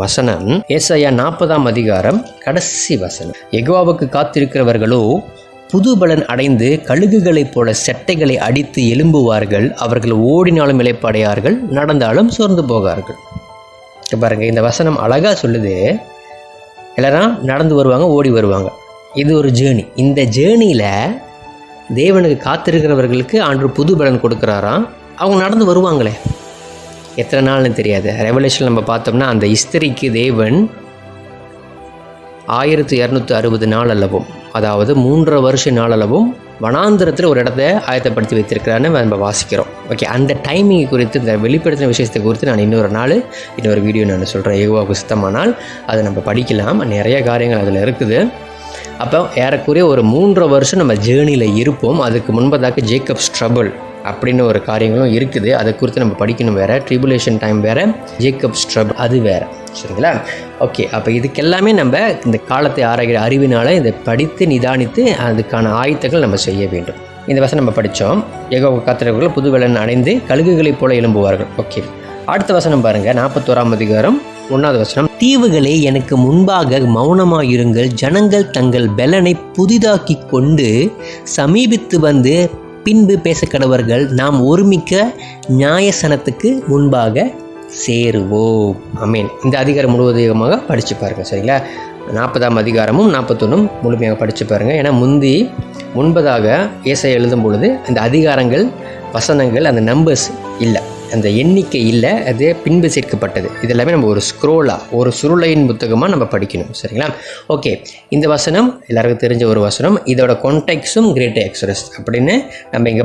வசனம் ஏசையா நாற்பதாம் அதிகாரம் கடைசி வசனம். எகுவாவுக்கு காத்திருக்கிறவர்களோ புது பலன் அடைந்து கழுகுகளைப் போல செட்டைகளை அடித்து எழும்புவார்கள். அவர்கள் ஓடினாலும் இளைப்படையார்கள் நடந்தாலும் சோர்ந்து போகார்கள். பாருங்கள் பாருங்க இந்த வசனம் அழகா சொல்லுது. எல்லாரும் நடந்து வருவாங்க ஓடி வருவாங்க. இது ஒரு ஜேர்னி இந்த ஜேர்னியில் தேவனுக்கு காத்திருக்கிறவர்களுக்கு அன்று புது பலன் கொடுக்குறாராம். அவங்க நடந்து வருவாங்களே. எத்தனை நாள்னு தெரியாது. ரெவலேஷன் நம்ம பார்த்தோம்னா அந்த இஸ்திரிக்கு தேவன் ஆயிரத்தி இரநூத்தி அறுபது நாள் அளவும் அதாவது மூன்றரை வருஷ நாள் அளவும் வனாந்திரத்தில் ஒரு இடத்த ஆயத்தப்படுத்தி வைத்திருக்கிறான்னு நம்ம வாசிக்கிறோம். ஓகே அந்த டைமிங் குறித்து இந்த வெளிப்படுத்தின விஷயத்தை குறித்து நான் இன்னொரு நாள் இன்னொரு வீடியோ நான் சொல்கிறேன் ஏகுவாவுக்கு சுத்தமானால் அதை நம்ம படிக்கலாம். நிறைய காரியங்கள் அதில் இருக்குது. அப்போ ஏறக்குறைய ஒரு மூன்றரை வருஷம் நம்ம ஜேர்னியில் இருப்போம். அதுக்கு முன்பதாக ஜேக்கப் ஸ்ட்ரபிள் அப்படின்னு ஒரு காரியங்களும் இருக்குது. அதை குறித்து நம்ம படிக்கணும் வேறு. ட்ரிபுலேஷன் டைம் வேறு. ஜேக்கப் ஸ்ட்ரப் அது வேறு. சரிங்களா? ஓகே அப்போ இதுக்கெல்லாமே நம்ம இந்த காலத்தை ஆராய்கிற அறிவினால் இதை படித்து நிதானித்து அதுக்கான ஆயத்தங்கள் நம்ம செய்ய வேண்டும். இந்த வசனம் நம்ம படித்தோம். ஏகோ காத்திரவர்கள் புது வெள்ளன் அடைந்து கழுகுகளைப் போல எழும்புவார்கள். ஓகே அடுத்த வசனம் பாருங்கள் நாற்பத்தோராம் அதிகாரம் ஒன்றாவது வசனம். தீவுகளே எனக்கு முன்பாக மௌனமாயிருங்கள். ஜனங்கள் தங்கள் பெலனை புதிதாக்கி கொண்டு சமீபித்து வந்து பின்பு பேசக்கடவர்கள் நாம் ஒருமிக்க நியாயசனத்துக்கு முன்பாக சேருவோம். அமீன் இந்த அதிகாரம் முழுவதுமாக படித்து பாருங்கள் சரிங்களா? நாற்பதாம் அதிகாரமும் நாற்பத்தொன்னும் முழுமையாக படித்து பாருங்கள் ஏன்னா முந்தி முன்பதாக இயேசை எழுதும் பொழுது அந்த அதிகாரங்கள் வசனங்கள் அந்த நம்பர்ஸ் இல்லை. அந்த எண்ணிக்கை இல்லை அது பின்பு சேர்க்கப்பட்டது. இதெல்லாமே நம்ம ஒரு ஸ்க்ரோலாக ஒரு சுருளையின் புத்தகமாக நம்ம படிக்கணும் சரிங்களா? ஓகே இந்த வசனம் எல்லாருக்கும் தெரிஞ்ச ஒரு வசனம் இதோட கான்டெக்ட்ஸும் கிரேட் எக்ஸ்பிரஸ் அப்படின்னு நம்ம இங்கே